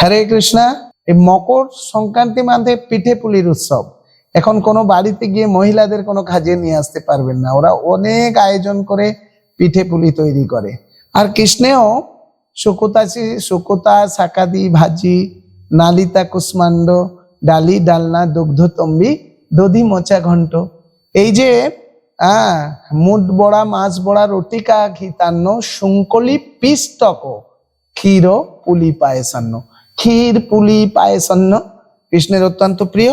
হরে কৃষ্ণা, এই মকর সংক্রান্তি মাঝে পিঠে পুলির উৎসব। এখন কোনো বাড়িতে গিয়ে মহিলাদের কোনো কাজে নিয়ে আসতে পারবেন না। ওরা অনেক আয়োজন করে পিঠে পুলি তৈরি করে। আর কৃষ্ণেও শুকুতাছি শুকুতা, শাকাদি, ভাজি, নালিতা, কুষ্মাণ্ড, ডালি, ডালনা দুগ্ধ তম্বি দধি, মোচা ঘন্ট এই যে আহ মুড বড়া, মাছ বড়া রটিকা ঘিতান্ন শুঙ্কলি পিষ্টক ক্ষীর, পুলি, পায়েসান্ন। ক্ষীর, পুলি পায়েসান্ন কৃষ্ণের অত্যন্ত প্রিয়।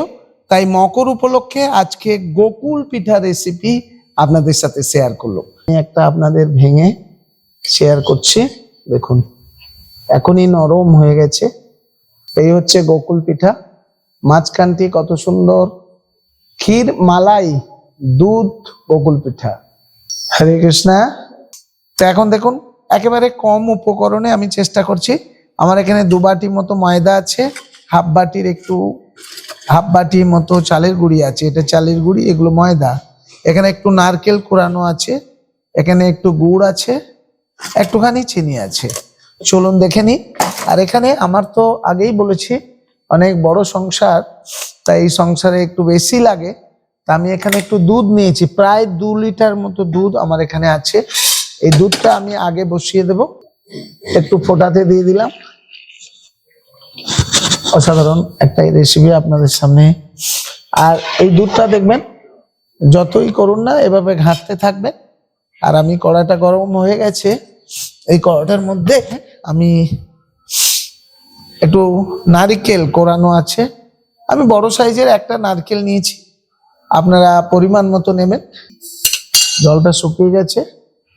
তাই মকর উপলক্ষে আজকে গোকুল পিঠা রেসিপি আপনাদের সাথে শেয়ার করল আমি একটা আপনাদের ভেঙে শেয়ার করছি। দেখুন, এখনই নরম হয়ে গেছে। এই হচ্ছে গোকুল পিঠা। মাঝখানটি কত সুন্দর ক্ষীর মালাই, দুধ, গোকুল পিঠা। হরে কৃষ্ণা। তো এখন দেখুন, একেবারে কম উপকরণে আমি চেষ্টা করছি। আমার এখানে দু বাটি মতো ময়দা আছে, হাফ বাটির একটু, হাফ বাটি মতো চালের গুঁড়ি আছে, এটা চালের গুঁড়ি, এগুলো ময়দা। এখানে একটু নারকেল কোরানো আছে, এখানে একটু গুড় আছে, একটুখানি চিনি আছে। চলুন দেখে নি আর এখানে আমার তো আগেই বলেছি, অনেক বড় সংসার, তাই এই সংসারে একটু বেশি লাগে। তা আমি এখানে একটু দুধ নিয়েছি, প্রায় দু লিটার মতো দুধ আমার এখানে আছে। এই দুধটা আমি আগে বসিয়ে দেব, একটু ফোটাতে দিয়ে দিলাম। অসাধারণ একটা রেসিপি আপনাদের সামনে। আর এই দুধটা দেখবেন, যতই করুন না, এভাবে ঘাঁটতে থাকবে। আর আমি কড়াটা গরম হয়ে গেছে। এই কড়াটার মধ্যে আমি একটু নারকেল কোরানো আছে। আমি বড় সাইজের একটা নারকেল নিয়েছি। আপনারা পরিমাণ মতো নেবেন। জলটা শুকিয়ে গেছে।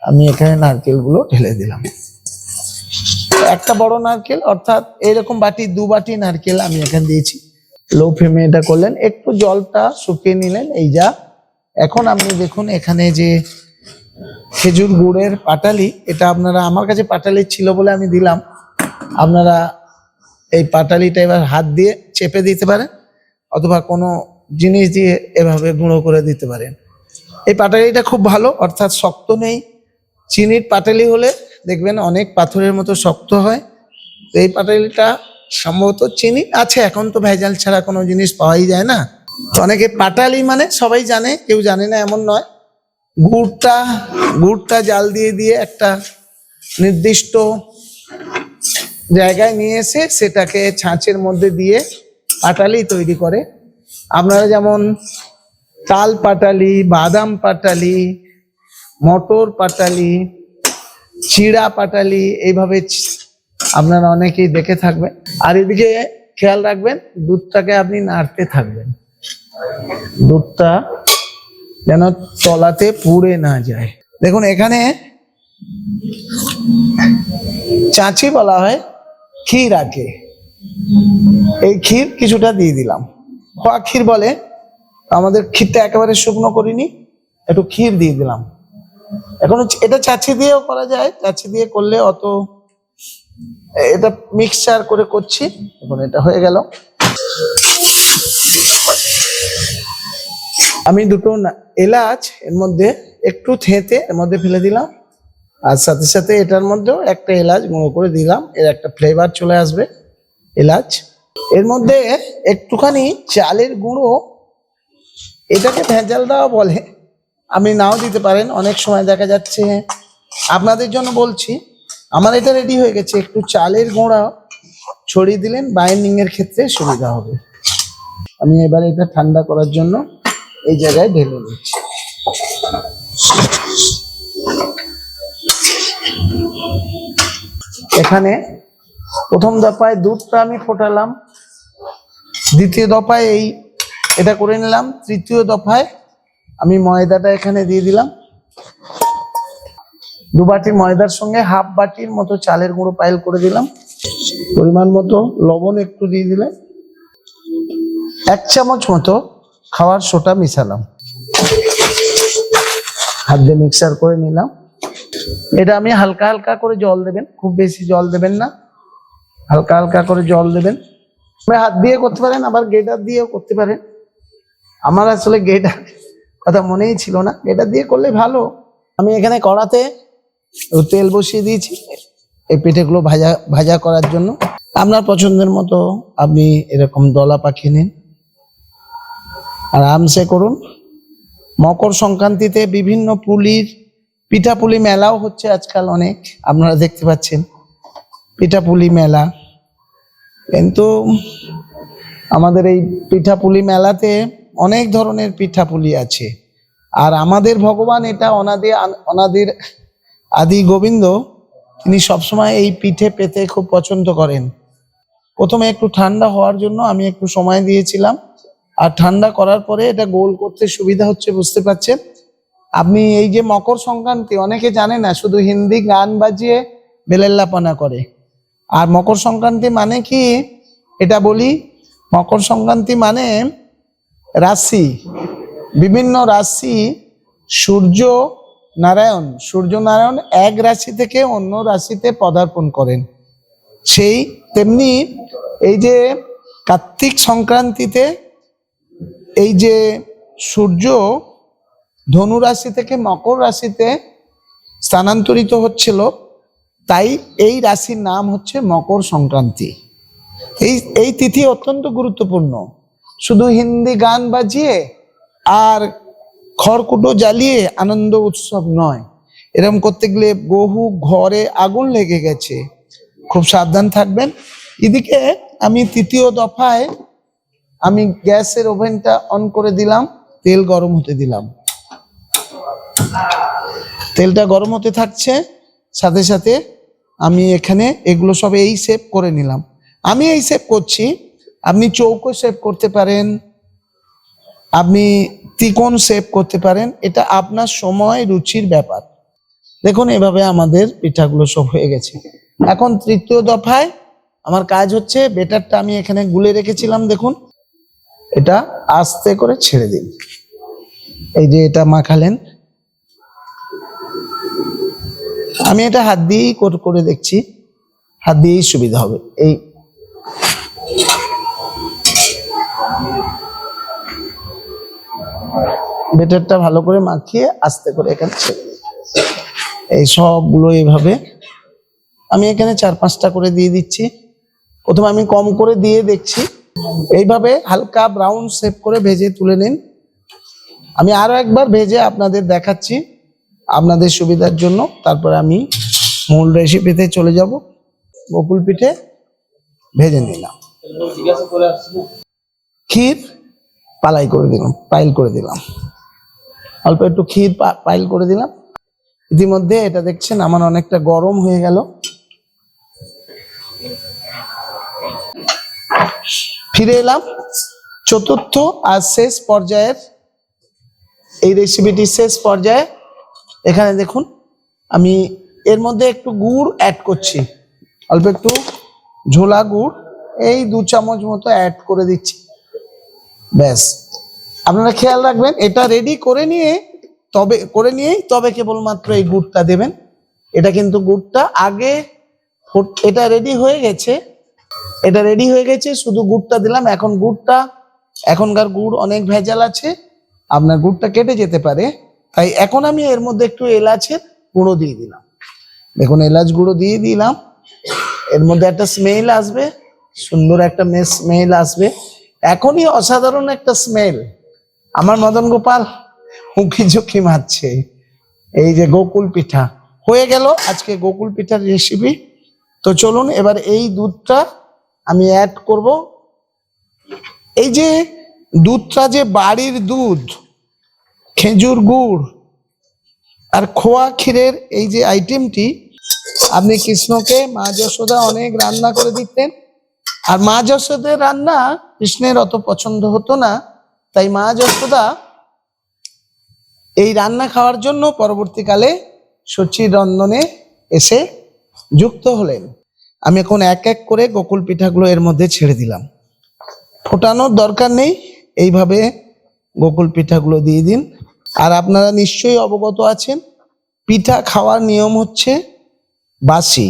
আমি এখানে নারকেলগুলো ঢেলে দিলাম। একটা বড় নারকেল, অর্থাৎ এরকম বাটি, দু বাটি নারকেল আমি এখানে দিয়েছি। লো ফ্লেমে এটা করলেন, একটু জলটা শুকিয়ে নিলেন, এই যা। এখন আপনি দেখুন এখানে যে খেজুর গুড়ের পাটালি, এটা আপনারা, আমার কাছে পাটালি ছিল বলে আমি দিলাম। আপনারা এই পাটালিটা এবার হাত দিয়ে চেপে দিতে পারেন, অথবা কোনো জিনিস দিয়ে এভাবে গুঁড়ো করে দিতে পারেন। এই পাটালিটা খুব ভালো, অর্থাৎ শক্ত নেই। চিনির পাটালি হলে দেখবেন অনেক পাথরের মতো শক্ত হয়। এই পাটালিটা সম্ভবত চিনি আছে, এখন তো ভেজাল ছাড়া কোনো জিনিস পাওয়াই যায় না। তো অনেকে পাটালি মানে সবাই জানে, কেউ জানে না, এমন নয়। গুড়টা গুড়টা জাল দিয়ে দিয়ে একটা নির্দিষ্ট জায়গায় নিয়ে এসে সেটাকে ছাঁচের মধ্যে দিয়ে পাটালি তৈরি করে। আপনারা যেমন তাল পাটালি, বাদাম পাটালি, মটর পাটালি চিড়া পাটালি এইভাবে আপনারা অনেকেই দেখে থাকবেন। আর এদিকে খেয়াল রাখবেন, দুধটাকে আপনি নাড়তে থাকবেন। দুধটা যেন তলাতে পুড়ে না যায়। দেখুন, এখানে চাঁচি বলা হয় ক্ষীর আঁকে এই ক্ষীর কিছুটা দিয়ে দিলাম। খোয়া ক্ষীর বলে, আমাদের ক্ষীরটা একেবারে শুকনো করিনি, একটু ক্ষীর দিয়ে দিলাম। এখন এটা চাচি দিয়েও করা যায়, চাচি দিয়ে করলে অত, এটা মিক্সচার করে করছি, এখন এটা হয়ে গেল। আমি দুটো এলাচ, এর মধ্যে একটু থেঁতে, এর মধ্যে ফেলে দিলাম। আর সাথে সাথে এটার মধ্যেও একটা এলাচ গুঁড়ো করে দিলাম, এর একটা ফ্লেভার চলে আসবে, এলাচ। এর মধ্যে একটুখানি চালের গুঁড়ো, এটাকে ভেজাল দেওয়া বলে আপনি নাও দিতে পারেন, অনেক সময় দেখা যাচ্ছে। আপনাদের জন্য বলছি, আমার এটা রেডি হয়ে গেছে, একটু চালের গুঁড়া ছড়িয়ে দিলেন বাইন্ডিং এর ক্ষেত্রে সুবিধা হবে। আমি এবার এটা ঠান্ডা করার জন্য এই জায়গায় ঢেলে দিচ্ছি। এখানে প্রথম দফায় দুধটা আমি ফোটালাম, দ্বিতীয় দফায় এই এটা করে নিলাম, তৃতীয় দফায় আমি ময়দাটা এখানে দিয়ে দিলাম। দু বাটি ময়দার সঙ্গে হাফ বাটির মতো চালের গুঁড়ো পাইল করে দিলাম। পরিমাণ মতো লবণ একটু দিয়ে দিলাম এক চামচ মতো খাওয়ার সোটা মিশালাম। হাত দিয়ে মিক্সার করে নিলাম। এটা আমি হালকা হালকা করে জল দেবেন, খুব বেশি জল দেবেন না। হালকা হালকা করে জল দেবেন। হাত দিয়ে করতে পারেন, আবার গেটার দিয়েও করতে পারেন। আমার আসলে গেটার কথা মনেই ছিল না। এটা দিয়ে করলে ভালো। আমি এখানে কড়াতে তেল বসিয়ে দিয়েছি, এই পিঠেগুলো ভাজা ভাজা করার জন্য। আপনার পছন্দের মতো আপনি এরকম দলা পাখি নিন। আরামসে করুন। মকর সংক্রান্তিতে বিভিন্ন পুলির, পিঠাপুলি মেলাও হচ্ছে আজকাল অনেক, আপনারা দেখতে পাচ্ছেন। পিঠাপুলি মেলা। কিন্তু আমাদের এই পিঠাপুলি মেলাতে অনেক ধরনের পিঠাপুলি আছে। আর আমাদের ভগবান এটা অনাদি, অনাদির আদি গোবিন্দ, তিনি সবসময় এই পিঠে পেতে খুব পছন্দ করেন। প্রথমে একটু ঠান্ডা হওয়ার জন্য আমি একটু সময় দিয়েছিলাম। আর ঠান্ডা করার পরে এটা গোল করতে সুবিধা হচ্ছে, বুঝতে পারছেন? আপনি এই যে মকর সংক্রান্তি, অনেকে জানে না, শুধু হিন্দি গান বাজিয়ে বেলেল্লাপনা করে। আর মকর সংক্রান্তি মানে কি? এটা বলি, মকর সংক্রান্তি মানে রাশি, বিভিন্ন রাশি, সূর্য নারায়ণ সূর্য নারায়ণ এক রাশি থেকে অন্য রাশিতে পদার্পণ করেন। সেই তেমনি এই যে কার্তিক সংক্রান্তিতে এই যে সূর্য ধনু রাশি থেকে মকর রাশিতে স্থানান্তরিত হচ্ছিল, তাই এই রাশির নাম হচ্ছে মকর সংক্রান্তি। এই এই তিথি অত্যন্ত গুরুত্বপূর্ণ। শুধু হিন্দি গান বাজিয়ে আর খড়কুটো জ্বালিয়ে আনন্দ উৎসব নয়। এরকম করতে গেলে বহু ঘরে আগুন লেগে গেছে। খুব সাবধান থাকবেন। এদিকে আমি তৃতীয় দফায় আমি গ্যাসের ওভেনটা অন করে দিলাম, তেল গরম হতে দিলাম। তেলটা গরম হতে থাকছে, সাথে সাথে আমি এখানে এগুলো সব এই সেভ করে নিলাম। আমি এই সেভ করছি আপনি চৌকো সেভ করতে পারেন, আপনি ত্রিকোণ সেভ করতে পারেন, এটা আপনার সময় রুচির ব্যাপার। দেখুন, এভাবে আমাদের পিঠাগুলো সব হয়ে গেছে। এখন তৃতীয় দফায় আমার কাজ হচ্ছে, বেটারটা আমি এখানে গুলে রেখেছিলাম, দেখুন। এটা আস্তে করে ছেড়ে দিন। এই যে এটা মাখালেন। আমি এটা হাত দিয়েই করে দেখছি, হাত দিয়েই সুবিধা হবে। এই বেটারটা ভালো করে মাখিয়ে আস্তে করে এখানে ছেড়ে দিই। এই সবগুলো এইভাবে আমি এখানে চার পাঁচটা করে দিয়ে দিচ্ছি। প্রথমে আমি কম করে দিয়ে দেখছি। এইভাবে হালকা ব্রাউন শেপ করে ভেজে তুলে নিন। আমি আরও একবার ভেজে আপনাদের দেখাচ্ছি আপনাদের সুবিধার জন্য। তারপরে আমি মূল রেসিপিতে চলে যাব। বকুল পিঠে ভেজে নিলাম। ক্ষীর পালাই করে দিলাম পাইল করে দিলাম। অল্প একটু ক্ষীর পাইল করে দিলাম। ইতিমধ্যে এটা দেখছেন, আমার অনেকটা গরম হয়ে গেল। ফিরে এলাম। চতুর্থ আর শেষ পর্যায়ের এই রেসিপিটি শেষ পর্যায়ে। এখানে দেখুন, আমি এর মধ্যে একটু গুড় অ্যাড করছি। অল্প একটু ঝোলা গুড়, এই দু চামচ মতো অ্যাড করে দিচ্ছি। ব্যাস। আপনারা খেয়াল রাখবেন, এটা রেডি করে নিয়ে, তবে, করে নিয়েই তবে কেবলমাত্র এই গুড়টা দেবেন। এটা কিন্তু গুড়টা আগে এটা রেডি হয়ে গেছে। এটা রেডি হয়ে গেছে, শুধু গুড়টা দিলাম। এখন গুড়টা, এখনকার গুড় অনেক ভেজাল আছে, আপনার গুড়টা কেটে যেতে পারে। তাই এখন আমি এর মধ্যে একটু এলাচের গুঁড়ো দিয়ে দিলাম। দেখুন, এলাচ গুঁড়ো দিয়ে দিলাম। এর মধ্যে একটা স্মেল আসবে, সুন্দর একটা স্মেল আসবে। এখনই অসাধারণ একটা স্মেল আমার মদন গোপাল উঁকি ঝুঁকি মারছে। এই যে গোকুল পিঠা। হয়ে গেল আজকে গোকুল পিঠার রেসিপি তো চলুন এবার এই দুধটা আমি অ্যাড করব। এই যে দুধটা যে বাড়ির দুধ, খেজুর গুড় আর খোয়া ক্ষীরের এই যে আইটেমটি আপনি কৃষ্ণকে মা যশোদা অনেক রান্না করে দিতেন। আর মা যশোদের রান্না কৃষ্ণের অত পছন্দ হতো না। তাই মা যশোদা এই রান্না খাওয়ার জন্য পরবর্তীকালে সচির রন্ধনে এসে যুক্ত হলেন। আমি এখন এক এক করে গোকুল পিঠাগুলো এর মধ্যে ছেড়ে দিলাম। ফোটানোর দরকার নেই, এইভাবে গোকুল পিঠাগুলো দিয়ে দিন। আর আপনারা নিশ্চয়ই অবগত আছেন, পিঠা খাওয়ার নিয়ম হচ্ছে বাসি।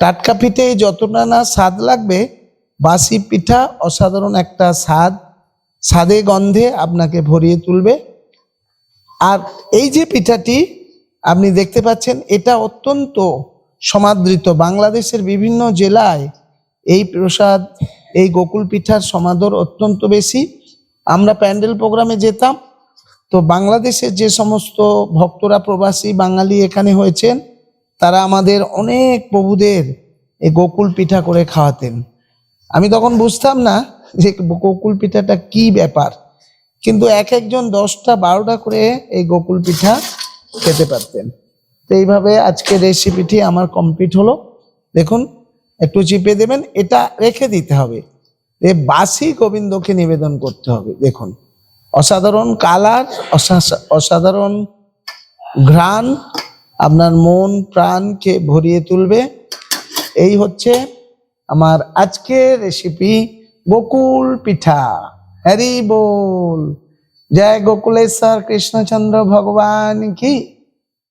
টাটকা পিঠে যতটা না স্বাদ লাগবে, বাসি পিঠা অসাধারণ একটা স্বাদ স্বাদে গন্ধে আপনাকে ভরিয়ে তুলবে। আর এই যে পিঠাটি আপনি দেখতে পাচ্ছেন, এটা অত্যন্ত সমাদৃত। বাংলাদেশের বিভিন্ন জেলায় এই প্রসাদ, এই গোকুল পিঠার সমাদর অত্যন্ত বেশি। আমরা প্যান্ডেল প্রোগ্রামে যেতাম, তো বাংলাদেশের যে সমস্ত ভক্তরা প্রবাসী বাঙালি এখানে হয়েছেন, তারা আমাদের অনেক প্রভুদের এই গোকুল পিঠা করে খাওয়াতেন। আমি তখন বুঝতাম না যে গোকুল পিঠাটা কি ব্যাপার? কিন্তু এক একজন দশটা বারোটা করে এই গোকুল পিঠা খেতে পারতেন। তো এইভাবে আজকে রেসিপিটি আমার কমপ্লিট হলো। দেখুন, একটু চিপে দেবেন, এটা রেখে দিতে হবে। এ বাসি গোবিন্দকে নিবেদন করতে হবে, দেখুন। অসাধারণ কালার অসাধারণ ঘ্রাণ, আপনার মন, প্রাণকে ভরিয়ে তুলবে। এই হচ্ছে আমার আজকের রেসিপি গোকুল পিঠা। হ্যারি বল। জয় গোকুলেশ্বর কৃষ্ণচন্দ্র ভগবান কি?